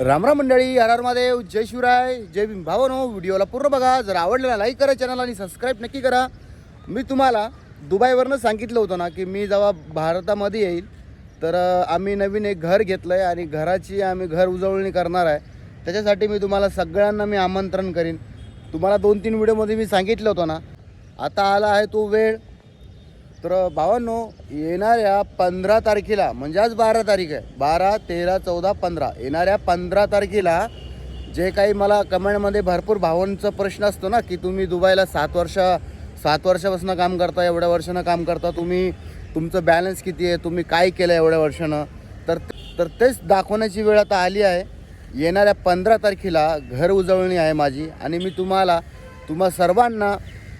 रामराम मंडळी आर आर महादेव जय शिवराय जय भीम भावनो व्हिडिओला पूर्ण बघा. जर आवडलेला लाईक करा चॅनल आणि सबस्क्राईब नक्की करा. मी तुम्हाला दुबईवरनं सांगितलं होतं ना की मी जेव्हा भारतामध्ये येईल तर आम्ही नवीन एक घर घेतलं आहे आणि घराची आम्ही घर उजळणी करणार आहे. त्याच्यासाठी मी तुम्हाला सगळ्यांना मी आमंत्रण करीन. तुम्हाला दोन तीन व्हिडिओमध्ये मी सांगितलं होतं ना. आता आला आहे तो वेळ. तर भावांनो येणाऱ्या पंधरा तारखेला म्हणजे आज बारा तारीख आहे बारा तेरा चौदा पंधरा येणाऱ्या पंधरा तारखेला जे काही मला कमेंटमध्ये भरपूर भावांचा प्रश्न असतो ना की तुम्ही दुबईला सात वर्ष सात वर्षापासून काम करता एवढ्या वर्षानं काम करता तुम्ही तुमचं बॅलन्स किती आहे तुम्ही काय केलं एवढ्या वर्षानं? तर तर तेच दाखवण्याची वेळ आता आली आहे. येणाऱ्या पंधरा तारखेला घर उजळणी आहे माझी आणि मी तुम्हाला तुम्हा सर्वांना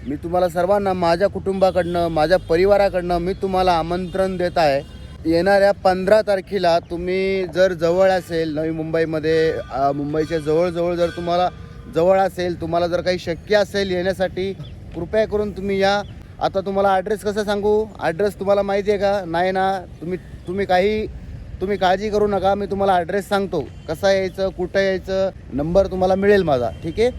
मी तुम्हाला सर्वांना माझ्या कुटुंबाकडनं माझ्या परिवाराकडनं मी तुम्हाला आमंत्रण देत आहे. येणाऱ्या पंधरा तारखेला तुम्ही जर जवळ असेल नवी मुंबईमध्ये मुंबईच्या जवळजवळ जर तुम्हाला जवळ असेल तुम्हाला जर काही शक्य असेल येण्यासाठी कृपया करून तुम्ही या. आता तुम्हाला ॲड्रेस कसं सांगू? ॲड्रेस तुम्हाला माहिती आहे का? नाही ना तुम्ही तुम्ही काही तुम्ही काळजी करू नका मी तुम्हाला ॲड्रेस सांगतो. कसा यायचं कुठं यायचं नंबर तुम्हाला मिळेल माझा ठीक आहे?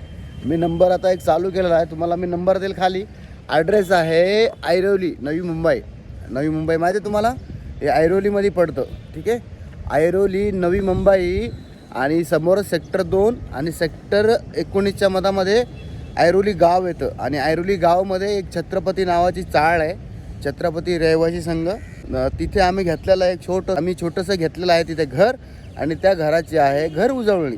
मी नंबर आता एक चालू केलेला आहे. तुम्हाला मी नंबर देईल खाली. ॲड्रेस आहे ऐरोली नवी मुंबई. नवी मुंबई माहिती आहे तुम्हाला? हे ऐरोलीमध्ये पडतं. ठीक आहे? ऐरोली नवी मुंबई आणि समोर सेक्टर दोन आणि सेक्टर एकोणीसच्या मधामध्ये ऐरोली गाव येतं. आणि ऐरोली गावमध्ये एक छत्रपती नावाची चाळ आहे. छत्रपती रहिवासी संघ. तिथे आम्ही घेतलेलं आहे छोटं आम्ही छोटंसं घेतलेलं आहे तिथे घर आणि त्या घराची आहे घर उजळणी.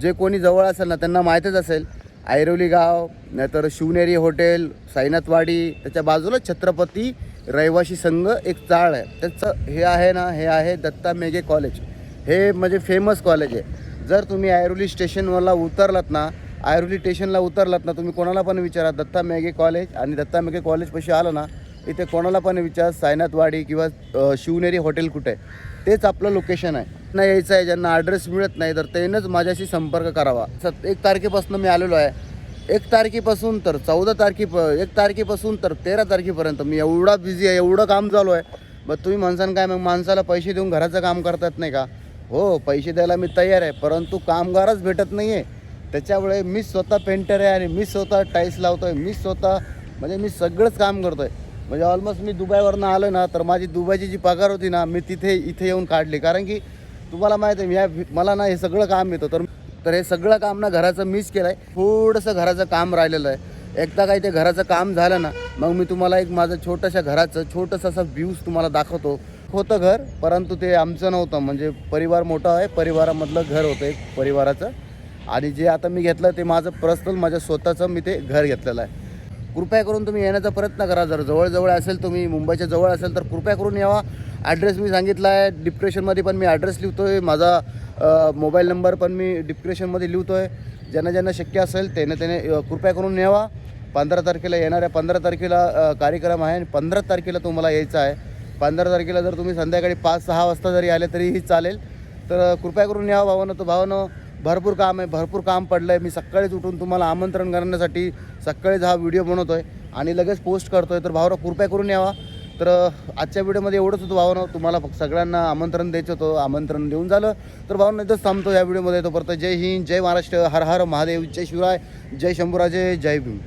जे कोणी जवळ असेल ना त्यांना माहीतच असेल. ऐरोली गाव नाहीतर शिवनेरी हॉटेल साईनाथवाडी त्याच्या बाजूला छत्रपती रहिवासी संघ एक चाळ आहे. त्याचं हे आहे ना हे आहे दत्ता मेघे कॉलेज. हे म्हणजे फेमस कॉलेज आहे. जर तुम्ही ऐरोली स्टेशनवरला उतरलात ना ऐरोली स्टेशनला उतरलात ना तुम्ही कोणाला पण विचारा दत्ता मेघे कॉलेज आणि दत्ता मेघे कॉलेजपाशी आलं ना इथे कोणाला पण विचार सायनाथवाडी किंवा शिवनेरी हॉटेल कुठे आहे. तेच आपलं लोकेशन आहे. ना यायचं आहे ज्यांना ॲड्रेस मिळत नाही तर त्यानंच माझ्याशी संपर्क करावा. सत एक तारखेपासून मी आलेलो आहे. एक तारखेपासून तर चौदा तारखे एक तारखेपासून तर तेरा तारखेपर्यंत मी एवढा बिझी आहे एवढं काम चालू आहे. मग तुम्ही माणसानं काय मग माणसाला पैसे देऊन घराचं काम करतात नाही का? हो पैसे द्यायला मी तयार आहे परंतु कामगारच भेटत नाही आहे त्याच्यामुळे मी स्वतः पेंटर आहे आणि मी स्वतः टाईल्स लावतो आहे मी स्वतः म्हणजे मी सगळंच काम करतो आहे म्हणजे ऑलमोस्ट मी दुबईवरनं आलो ना तर माझी दुबईची जी पगार होती ना मी तिथे इथे येऊन काढली. कारण की तुम्हाला माहिती आहे मी या मला ना हे सगळं काम येतं. तर तर हे सगळं काम ना घराचं मिस केलं आहे थोडंसं घराचं काम राहिलेलं आहे. एकदा काही ते घराचं काम झालं ना मग मी तुम्हाला एक माझं छोटंशा घराचं छोटंसं असं व्ह्यूज तुम्हाला दाखवतो. होतं घर परंतु ते आमचं नव्हतं. म्हणजे परिवार मोठा आहे परिवारामधलं घर होतं एक परिवाराचं. आणि जे आता मी घेतलं ते माझं पर्सनल माझ्या स्वतःचं मी ते घर घेतलेलं आहे. कृपया करून तुम्ही येण्याचा प्रयत्न करा. जर जवळजवळ असेल तुम्ही मुंबईच्या जवळ असेल तर कृपया करून यावा. ॲड्रेस मी सांगितला आहे. डिप्रेशनमध्ये पण मी ॲड्रेस लिहितो आहे माझा मोबाईल नंबर पण मी डिप्रेशनमध्ये लिहितो आहे ज्यांना ज्यांना शक्य असेल त्याने त्याने कृपया करून यावा पंधरा तारखेला येणाऱ्या पंधरा तारखेला कार्यक्रम आहे आणि पंधरा तारखेला तुम्हाला यायचं आहे. पंधरा तारखेला जर तुम्ही संध्याकाळी पाच सहा वाजता जरी आले तरीही चालेल. तर कृपया करून यावं भावानं. तर भावानं भरपूर काम आहे. भरपूर काम पडलं आहे मी सकाळीच उठून तुम्हाला आमंत्रण करण्यासाठी सकाळीच हा व्हिडिओ बनवतो आहे आणि लगेच पोस्ट करतो आहे तर भावरा कृपया करून यावा तर आजच्या व्हिडिओमध्ये एवढंच होतं भावनं. तुम्हाला फक्त सगळ्यांना आमंत्रण द्यायचं होतं. आमंत्रण देऊन झालं. तर भावनं इथंच थांबतो या व्हिडिओमध्ये. तोपर्यंत जय हिंद जय महाराष्ट्र. हर हर महादेव जय शिवराय जय शंभूराजे जय भीम.